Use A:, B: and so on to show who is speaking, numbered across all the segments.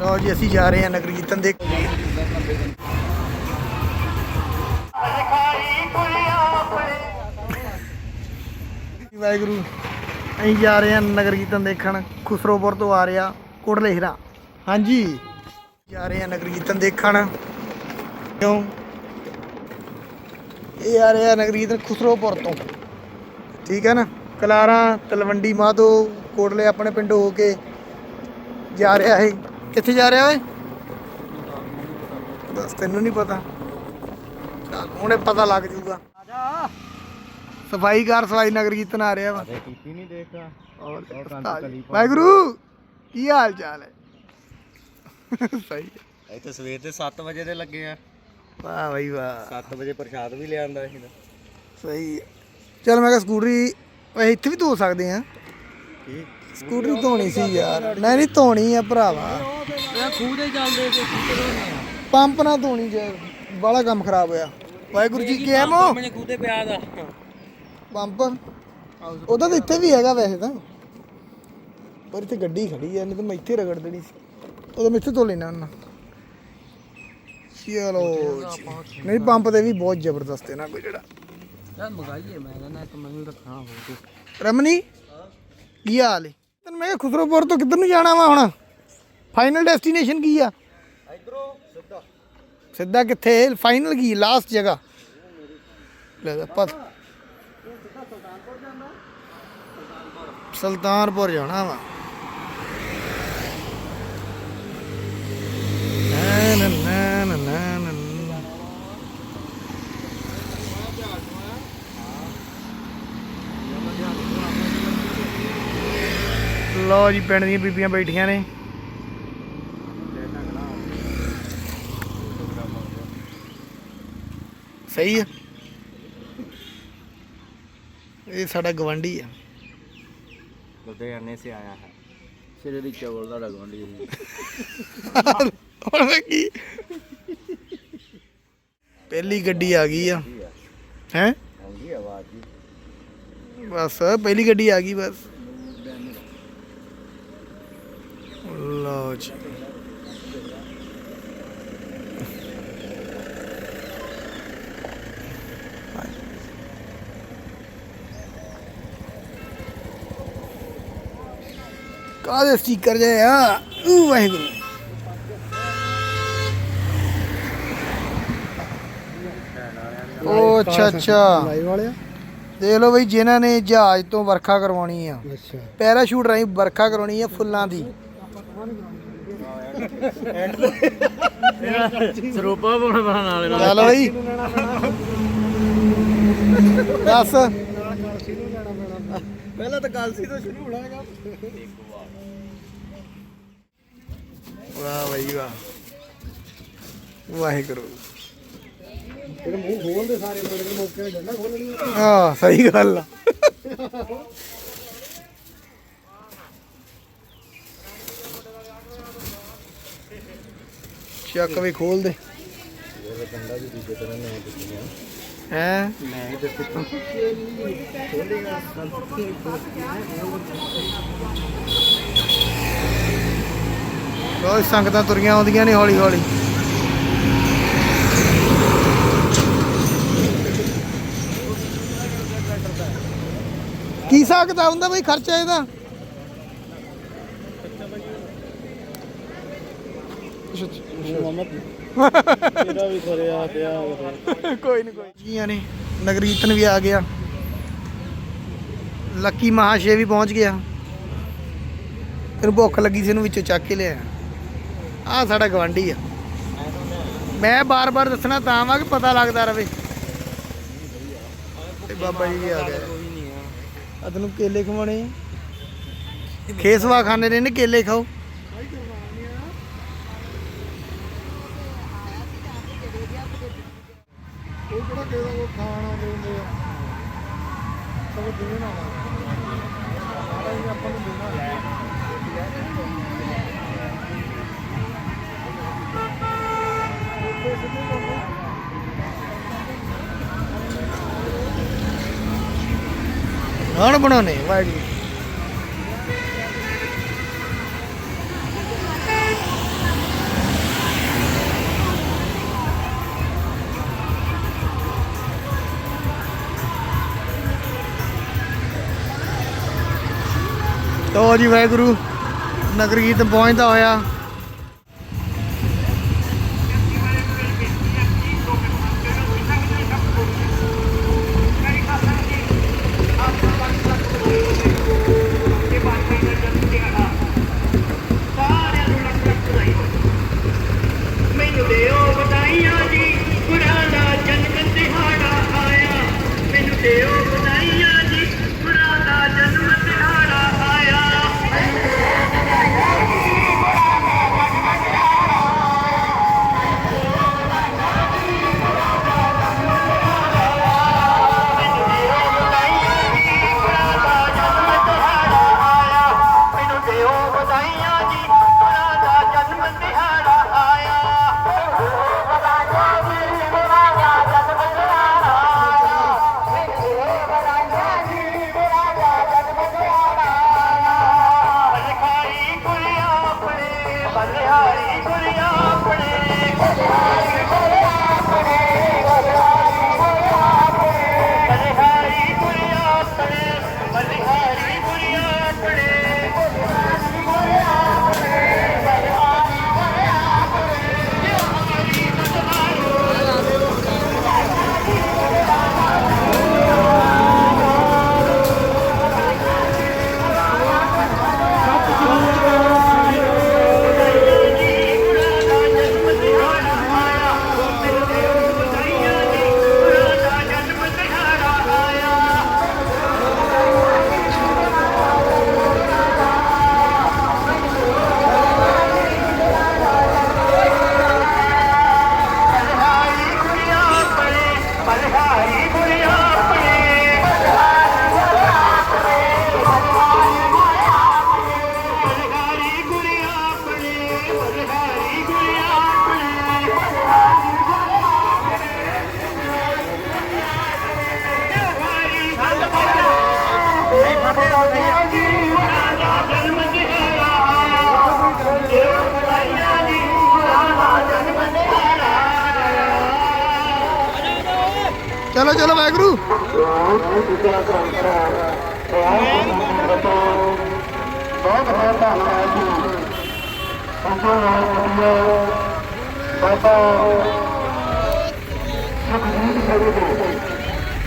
A: ਲਓ ਜੀ, ਅਸੀਂ ਜਾ ਰਹੇ ਹਾਂ ਨਗਰ ਕੀਰਤਨ ਦੇ। ਵਾਹਿਗੁਰੂ, ਅਸੀਂ ਜਾ ਰਹੇ ਹਾਂ ਨਗਰ ਕੀਰਤਨ ਦੇਖਣ। ਖੁਸਰੋਪੁਰ ਤੋਂ ਆ ਰਿਹਾ ਕੋਟਲੇ ਹੀਰਾ ਹਾਂਜੀ, ਜਾ ਰਹੇ ਹਾਂ ਨਗਰ ਕੀਰਤਨ ਦੇਖਣ। ਕਿਉਂ? ਇਹ ਆ ਰਿਹਾ ਨਗਰ ਕੀਰਤਨ ਖੁਸਰੋਪੁਰ ਤੋਂ। ਠੀਕ ਹੈ ਨਾ? ਕਲਾਰਾਂ, ਤਲਵੰਡੀ ਮਾਧੋ, ਕੋਟਲੇ ਆਪਣੇ ਪਿੰਡ ਹੋ ਕੇ ਜਾ ਰਿਹਾ ਹੈ ਕਿੱਥੇ ਜਾ ਰਿਹਾ ਓਏ? ਦੱਸ ਤੈਨੂੰ ਨਹੀਂ ਪਤਾ। ਚੱਲ ਹੁਣੇ ਪਤਾ ਲੱਗ ਜੂਗਾ। ਸਫ਼ਾਈ ਕਾਰ ਸਫ਼ਾਈ ਨਗਰ ਕੀਰਤਨ ਆ ਰਿਹਾ ਵਾ।
B: ਕੀਤੀ ਨਹੀਂ ਦੇਖਾ
A: ਔਰ ਵਾਹਿਗੁਰੂ ਕੀ ਹਾਲ ਚਾਲ ਹੈ? ਸਹੀ ਹੈ।
B: ਤਾਂ ਸਵੇਰ ਦੇ 7 ਵਜੇ ਦੇ ਲੱਗੇ ਆ।
A: ਵਾਹ ਬਈ ਵਾਹ।
B: 7 ਵਜੇ ਪ੍ਰਸ਼ਾਦ ਵੀ ਲਿਆਂਦਾ ਸੀ
A: ਸਹੀ ਹੈ। ਚੱਲ ਮੈਂ ਕਿਹਾ ਸਕੂਟਰੀ ਅਸੀਂ ਇੱਥੇ ਵੀ ਧੋ ਸਕਦੇ ਆ
B: ਕੀ?
A: ਸਕੂਟਰੀ ਧੋਣੀ ਸੀ ਯਾਰ। ਨਹੀਂ ਨਹੀਂ ਧੋਣੀ ਆ ਭਰਾਵਾ।
B: ਇਹ ਖੂਹ ਦੇ ਚੱਲਦੇ ਤੇ
A: ਪੰਪ ਨਾ ਧੋਣੀ ਜੇ ਬਾਲਾ ਕੰਮ ਖਰਾਬ ਹੋਇਆ। ਵਾਹਿਗੁਰੂ ਜੀ ਕੀ ਐਮੋ
B: ਆਪਣੇ ਖੂਹ ਤੇ ਪਿਆ ਦਾ।
A: ਪੰਪ? ਉਹਦਾ ਤਾਂ ਇੱਥੇ ਵੀ ਹੈਗਾ ਵੈਸੇ ਤਾਂ। ਪਰ ਇੱਥੇ ਗੱਡੀ ਖੜੀ ਐ ਨਹੀਂ ਤਾਂ ਮੈਂ ਇੱਥੇ ਰਗੜ ਦੇਣੀ ਸੀ। ਉਦੋਂ ਮੈਂ ਇੱਥੇ ਧੋ ਲੈਣਾ ਉਹਨਾਂ ਚਲੋ ਜੀ। ਨਹੀਂ ਪੰਪ ਤੇ ਵੀ ਬਹੁਤ ਜ਼ਬਰਦਸਤ ਹੈ ਨਾ ਕੋਈ ਜਿਹੜਾ।
B: ਚੱਲ ਮਗਾਈਏ ਮੈਂ ਕਹਿੰਦਾ ਇੱਕ ਮੈਨੂੰ ਰੱਖਣਾ ਹੋਊ
A: ਰਮਨੀ? ਕੀ ਹਾਲ ਹੈ ਤੈਨੂੰ ਮੈਂ ਕਿਹਾ ਖੁਸਰੋਪੁਰ ਤੋਂ ਕਿੱਧਰ ਨੂੰ ਜਾਣਾ ਵਾ ਹੁਣ? ਫਾਈਨਲ ਡੈਸਟੀਨੇਸ਼ਨ ਕੀ ਆ?
B: ਇਧਰੋਂ ਸਿੱਧਾ।
A: ਸਿੱਧਾ ਕਿੱਥੇ? ਫਾਈਨਲ ਕੀ? ਲਾਸਟ ਜਗ੍ਹਾ। ਲੈ ਜਾ ਪਤ ਸੁਲਤਾਨਪੁਰ ਜਾਣਾ ਵਾ। ਨਾ ਨਾ ਨਾ ਨਾ ਨਾ। ਲਓ ਜੀ ਪਿੰਡ ਦੀਆਂ ਬੀਬੀਆਂ ਬੈਠੀਆਂ ਨੇ। ਸਹੀ ਹੈ ਇਹ ਸਾਡਾ ਗਵੰਡੀ ਆ
B: ਲੁਧਿਆਣੇ ਸੇ ਆਇਆ ਹੈ ਸਿਰੇ ਦੀ ਚਵਲ ਦਾ ਰਗਵੰਡੀ
A: ਹੁਣ ਮੈਂ ਕੀ ਪਹਿਲੀ ਗੱਡੀ ਆ ਗਈ ਆ ਹੈ
B: ਆਉਂਦੀ ਆਵਾਜ਼ ਜੀ
A: ਬਸ ਪਹਿਲੀ ਗੱਡੀ ਆ ਗਈ ਬਸ ਲਓ ਜੀ ਕਾਹਦੇ ਸਟicker ਜੇ ਆ ਊ ਵਾਹਿਗੁਰੂ ਉਹ ਅੱਛਾ ਅੱਛਾ
C: ਲਾਈਵ ਵਾਲਿਆ
A: ਦੇਖ ਲਓ ਬਈ ਜਿਨ੍ਹਾਂ ਨੇ ਜਹਾਜ਼ ਤੋਂ ਵਰਖਾ ਕਰਵਾਉਣੀ ਆ
C: ਅੱਛਾ
A: ਪੈਰਾਸ਼ੂਟ ਰਾਹੀਂ ਵਰਖਾ ਕਰਾਉਣੀ ਆ ਫੁੱਲਾਂ ਦੀ
B: ਸਰੂਪਾ ਬਣ ਬਣ ਵਾਲੇ
A: ਚੱਲ ਬਈ। ਦੱਸ।
C: ਪਹਿਲਾਂ ਤਾਂ ਗੱਲ ਸੀ ਤੋਂ ਸ਼ੁਰੂ ਹੋਣਾ ਹੈਗਾ।
A: ਵਾਹ ਬਈ ਵਾਹ। ਵਾਹਿਗੁਰੂ।
C: ਤੇਰੇ ਮੂੰਹ ਖੋਲਦੇ ਸਾਰੇ ਬੜੇ ਮੌਕੇ ਤੇ ਡੰਡਾ ਖੋਲਣੀ
A: ਹਾਂ ਸਹੀ ਗੱਲ ਆ। ਚੱਕ ਵੀ ਖੋਲ ਦੇ।
B: ਕੰਡਾ ਵੀ ਦੂਜੇ ਤਰ੍ਹਾਂ ਨਹੀਂ ਦਿੱਤੀਆਂ
A: ਹੈ?
B: ਮੈਂ ਹੀ ਦਿੱਤੀ
A: ਬਹੁਤ ਸੰਗਤਾਂ ਤੁਰੀਆਂ ਆਉਂਦੀਆਂ ਨੇ ਹੌਲੀ ਹੌਲੀ। ਕੀ ਸਕਦਾ ਹੁੰਦਾ ਬਈ ਖਰਚਾ ਇਹਦਾ? ਕੋਈ ਨਹੀਂ ਕੋਈ ਜੀਆਂ ਨੇ, ਨਗਰ ਵੀ ਆ ਗਿਆ। ਲੱਕੀ ਮਹਾਸ਼ੇ ਵੀ ਪਹੁੰਚ ਗਿਆ। ਫਿਰ ਭੁੱਖ ਲੱਗੀ ਸੀ ਇਹਨੂੰ ਵਿੱਚੋਂ ਚੱਕ ਕੇ ਲਿਆ ਆ ਸਾਡਾ ਗਵਾਂਢੀ ਆ। ਮੈਂ ਬਾਰ-ਬਾਰ ਦੱਸਣਾ ਤਾਂ ਵਾ ਕਿ ਪਤਾ ਲੱਗਦਾ ਰਵੇ। ਤੇ ਬਾਬਾ ਜੀ ਵੀ ਆ ਗਏ।
B: ਆ
A: ਤੈਨੂੰ ਕੇਲੇ ਖਵਾਉਣੇ ਆ। ਖੇਸਵਾ ਖਾਣੇ ਨੇ ਨੇ ਕੇਲੇ ਖਾਓ।
C: ਉਹ ਕਿਹੜਾ ਕਿਸੇ ਦਾ ਕੋਈ ਖਾਣ ਆ। ਸਭ ਦੇਣ
A: મણ ਬਣਾਉਣੇ ને વાડી ਤੋ ਜੀ ਵਾਹਿਗੁਰੂ ਨਗਰ ਕੀਰਤਨ ਪਹੁੰਚਦਾ ਹੋਇਆ। ਚਲੋ ਚਲੋ, ਵਾਹਿਗੁਰੂ।
D: ਬਹੁਤ ਬਹੁਤ ਧੰਨਵਾਦ ਜੀ ਸੰਜੋ ਨਾਲ ਵਧੀਆ ਬਾਬਾ ਸੁਖਜੀਤ ਸਿੰਘ ਜੀ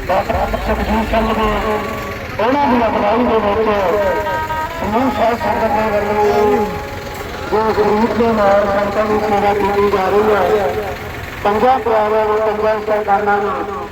D: ਬਾਬਾ ਸੁਖਜੀਤ ਸਿੰਘ ਜੀ ਉਹਨਾਂ ਦੀ ਅਗਵਾਈ ਦੇ ਵਿੱਚ ਸਮੂਹ ਸਾਧ ਸੰਗਤ ਦੇ ਵੱਲੋਂ ਜੋ ਗਰੀਬ ਦੇ ਨਾਲ ਸੰਤਾਂ ਦੀ ਸੇਵਾ ਕੀਤੀ ਜਾ ਰਹੀ ਹੈ। ਪੰਜਾਂ ਪਿਆਰਿਆਂ ਨੂੰ ਪੰਜਾਂ ਸਰਕਾਰਾਂ ਨੂੰ।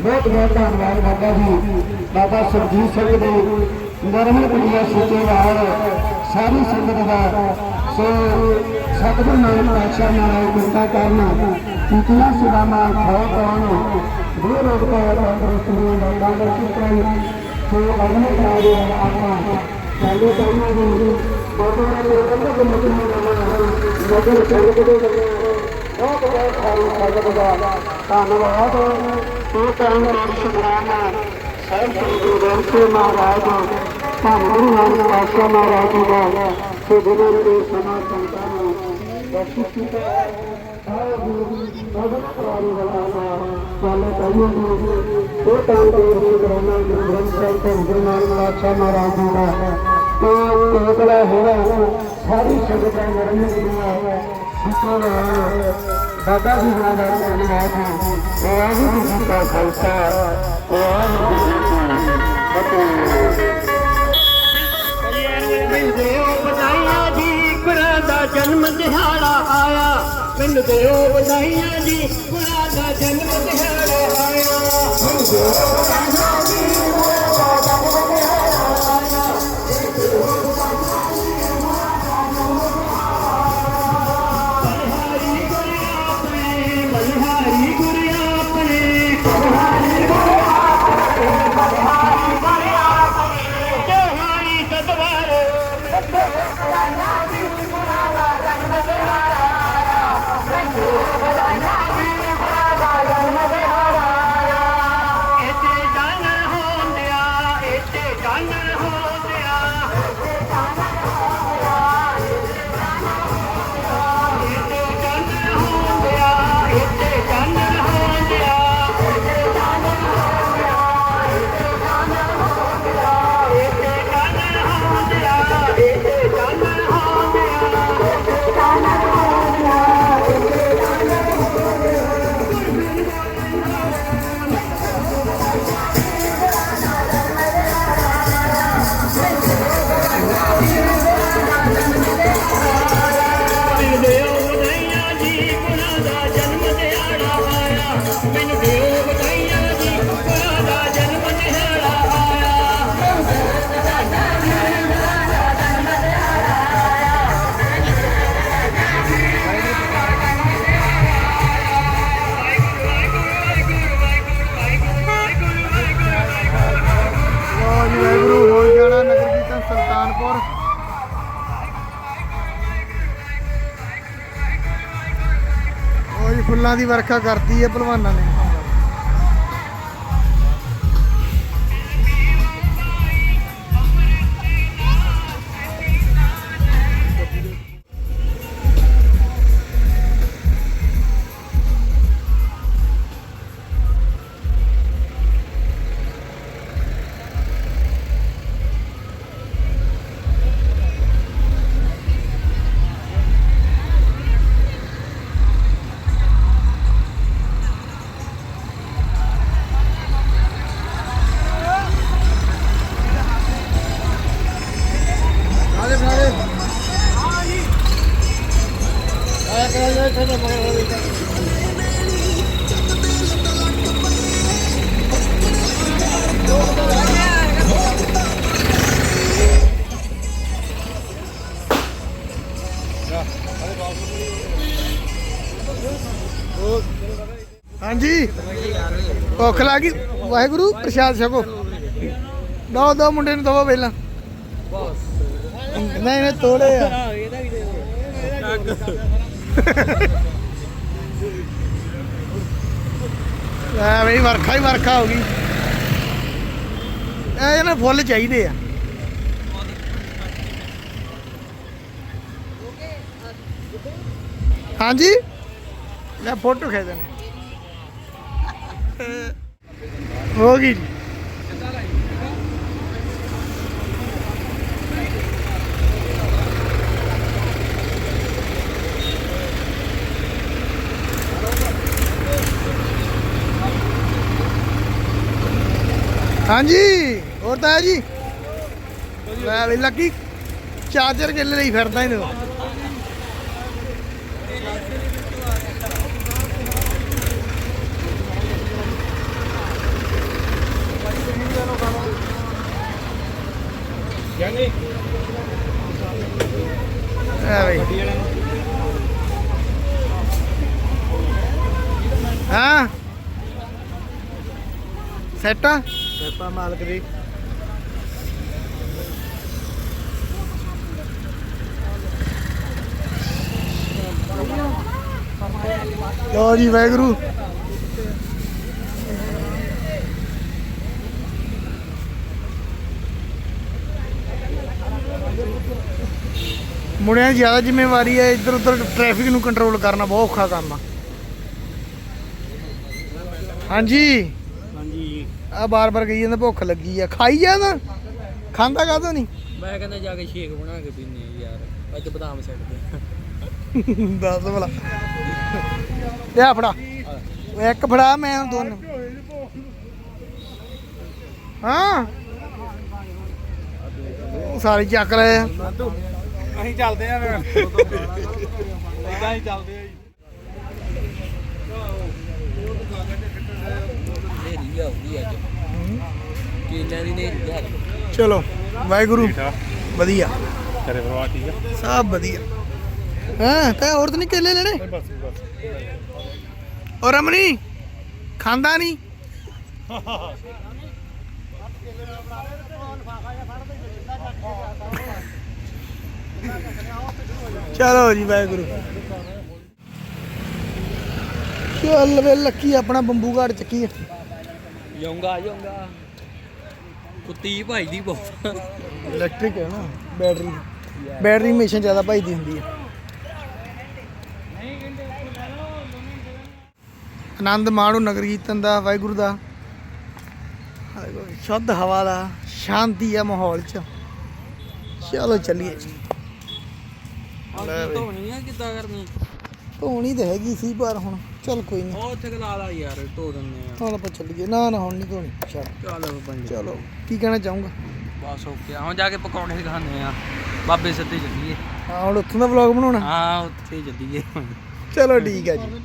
D: ਬਹੁਤ ਬਹੁਤ ਧੰਨਵਾਦ ਬਾਬਾ ਜੀ ਬਾਬਾ ਸੁਰਜੀਤ ਸਿੰਘ ਦੇ ਨਰਮਨ ਕੁੜੀਆਂ ਸੋਚੇ ਨਾਲ ਸਾਰੀ ਸੰਗਤ ਦਾ ਸੋ ਸਤਿਗੁਰੂ ਨਾਨਕ ਪਾਤਸ਼ਾਹ ਨਾਲ ਕਿਰਪਾ ਕਰਨਾ ਕੀਤੀਆਂ ਸੁਦਾਮਾ ਖਾਓ ਪਾਉਣ ਦੋ ਰੋਗ ਦਾ ਤੰਦਰੁਸਤ ਹੋਣ ਦਾ ਕਾਂਦਰ ਚੁੱਕਣ ਅਗਨੇ ਕਰਾ ਦੇ ਚਾਲੂ ਕਰਨਾ ਜੀ ਬਾਬਾ ਨੇ ਕਹਿੰਦਾ ਕਿ ਮਤ ਨੂੰ ਨਗਰ ਸੰਗਤ ਦੇ ਬਹੁਤ ਬਹੁਤ ਸਾਰੀ ਸੰਗਤ ਦਾ ਧੰਨਵਾਦ ਇਹ ਟਾਈਮ ਨਾਲ ਸ਼ੁਕਰਾਨਾ ਸਾਹਿਬ ਸ੍ਰੀ ਗੁਰੂ ਗ੍ਰੰਥ ਸਾਹਿਬ ਮਹਾਰਾਜ ਧੰਨ ਗੁਰੂ ਨਾਨਕ ਪਾਤਸ਼ਾਹ ਮਹਾਰਾਜ ਜੀ ਦਾ ਸੋ ਦਿਨਾਂ ਦੇ ਸਮਾਂ ਸੰਤਾਂ ਨੂੰ ਬਖਸ਼ਿਸ਼ ਕੀਤਾ ਗੁਰੂ ਜੀ ਇਹ ਗ੍ਰੰਥ ਸਾਹਿਬ ਧੰਨ ਗੁਰੂ ਨਾਨਕ ਪਾਤਸ਼ਾਹ ਮਹਾਰਾਜ ਜੀ ਦਾ ਤੇ ਕੋਕਲਾ ਹੋਇਆ ਸਾਰੀ ਸੰਗਤ ਦਾ ਨਰਮ ਗੁਰੂ ਸ਼ੁਕਰ ਬਾਬਾ ਜੀ ਦਾ ਧੰਨਵਾਦ ਹੈ ਵਾਹਿਗੁਰੂ ਜੀ ਕਾ ਖਾਲਸਾ ਵਾਹਿਗੁਰੂ ਜੀ ਕੀ ਫਤਿਹ ਜਨਮ ਦਿਹਾੜਾ ਆਇਆ। ਮੈਨੂੰ ਦਿਓ ਵਧਾਈਆਂ ਜੀ ਗੁਰਾਂ ਦਾ ਜਨਮ ਦਿਹਾੜਾ ਆਇਆ। ਮੈਨੂੰ ਦਿਓ ਵਧਾਈਆਂ ਜੀ।
A: ਫੁੱਲਾਂ ਦੀ ਵਰਖਾ ਕਰਤੀ ਹੈ ਭਲਵਾਨਾਂ ਨੇ। ਭੁੱਖ ਲੱਗੀ ਵਾਹਿਗੁਰੂ, ਪ੍ਰਸ਼ਾਦ ਛਕੋ। ਦੋ ਦੋ ਮੁੰਡੇ ਨੂੰ ਦਵੋ ਪਹਿਲਾਂ ਨਹੀਂ ਨਹੀਂ, ਤੋੜੇ ਆ। ਆ ਬਈ ਵਰਖਾ ਹੀ ਵਰਖਾ ਹੋ ਗਈ। ਇਹ ਨਾ ਫੁੱਲ ਚਾਹੀਦੇ ਆ। ਹਾਂਜੀ? ਲੈ, ਫੋਟੋ ਖਿੱਚ ਦੇਣੇ ਹੋ ਗਈ ਜੀ। ਹਾਂਜੀ, ਹੋਰ ਤਾਂ ਹੈ ਜੀ। ਲੈ ਵੀ ਲੱਕੀ ਚਾਰਜਰ ਕਿੱਲੇ ਲਈ ਫਿਰਦਾ ਇਹਨੂੰ ਆ ਬਈ ਹਾਂ ਸੈਟ ਆ?
C: ਕਿਰਪਾ ਮਾਲਕ ਦੀ।
A: ਲੋ ਜੀ ਵਾਹਿਗੁਰੂ। ਮੁੰਡਿਆਂ ਦੀ ਜ਼ਿਆਦਾ ਜ਼ਿੰਮੇਵਾਰੀ ਹੈ ਇੱਧਰ ਉੱਧਰ ਟ੍ਰੈਫਿਕ ਨੂੰ ਕੰਟਰੋਲ ਕਰਨਾ ਬਹੁਤ ਔਖਾ ਕੰਮ ਆ। ਹਾਂਜੀ। ਆ ਬਾਰ-ਬਾਰ ਕਹੀ ਜਾਂਦਾ ਭੁੱਖ ਲੱਗੀ ਆ। ਖਾਈ ਜਾ ਨਾ। ਖਾਂਦਾ ਕਾਹਤੋਂ ਨਹੀਂ
B: ਮੈਂ ਕਹਿੰਦਾ ਜਾ ਕੇ ਸ਼ੇਕ ਬਣਾ ਕੇ ਪੀਨੇ ਯਾਰ। ਅੱਜ ਬਦਾਮ ਸੈੱਟ ਦੇ
A: ਦੱਸ ਭਲਾ। ਲਿਆ ਫੜਾ। ਇੱਕ ਫੜਾ ਮੈਂ ਹੁਣ ਦੋਨ। ਹਾਂ। ਉਹ ਸਾਰੇ ਚੱਕ ਲਏ ਆ।
C: ਅਸੀਂ ਚੱਲਦੇ ਆ ਫਿਰ। ਇਦਾਂ ਹੀ ਚੱਲਦੇ ਆ ਜੀ
B: ਨੇਰੀ ਆਉਂਦੀ ਅੱਜ। ਦੀ ਆ
A: ਚਲੋ ਵਾਹਿਗੁਰੂ। ਵਧੀਆ।
C: ਤੇਰੇ ਪਰਿਵਾਰ ਠੀਕ ਆ?
A: ਸਭ ਵਧੀਆ। ਹਾਂ ਤੇ ਹੋਰ ਤਾਂ ਨਹੀਂ ਕੇਲੇ ਲੈਣੇ?
C: ਬਸ ਬਸ
A: ਔਰ ਰਮਣੀ ਖਾਂਦਾ ਨਹੀਂ? ਚਲੋ ਜੀ ਵਾਹਿਗੁਰੂ। ਚੱਲ ਵੇ ਲੱਕੀ ਆਪਣਾ ਬੰਬੂ ਘਾਟ ਚੱਕੀ ਆ।
B: ਯੋਂਗਾ ਯੋਂਗਾ।
D: ਕੁੱਤੀ ਭਾਈ ਦੀ ਬਹੁਤ।
A: ਇਲੈਕਟ੍ਰਿਕ ਹੈ ਨਾ ਬੈਟਰੀ ਬੈਟਰੀ ਹਮੇਸ਼ਾ ਜ਼ਿਆਦਾ ਭਜਦੀ ਹੁੰਦੀ ਹੈ। ਆਨੰਦ ਮਾਣੋ ਨਗਰ ਕੀਰਤਨ ਦਾ ਵਾਹਿਗੁਰੂ ਦਾ। ਸ਼ੁੱਧ ਹਵਾ ਦਾ ਸ਼ਾਂਤੀ ਆ ਮਾਹੌਲ 'ਚ। ਚਲੋ ਚੱਲੀਏ।
D: ਧੋਣੀ ਆ ਕਿੱਦਾਂ ਕਰਨੀ?
A: ਧੋਣੀ ਤਾਂ ਹੈਗੀ ਸੀ ਪਰ ਹੁਣ ਚੱਲ ਕੋਈ ਨਹੀਂ
D: ਉਹ ਉੱਥੇ ਗਲਾ ਲਾ ਯਾਰ ਧੋ ਦਿੰਨੇ ਆ।
A: ਹੁਣ ਆਪਾਂ ਚੱਲੀਏ। ਨਾ ਨਾ ਹੁਣ ਨਹੀਂ ਧੋਣੀ। ਛੱਡ
D: ਚੱਲ ਪੰਜ
A: ਚਲੋ। ਕੀ ਕਹਿਣਾ ਚਾਹੂੰਗਾ?
D: ਬਸ ਓਕੇ ਹੁਣ ਜਾ ਕੇ ਪਕੌੜੇ ਖਾਣੇ ਆ। ਬਾਬੇ ਸਿੱਧੇ ਚੱਲੀਏ।
A: ਹਾਂ ਹੁਣ ਉੱਥੋਂ ਦਾ ਵਲੌਗ ਬਣਾਉਣਾ?
D: ਹਾਂ ਉੱਥੇ ਚੱਲੀਏ।
A: ਚਲੋ ਠੀਕ ਹੈ ਜੀ।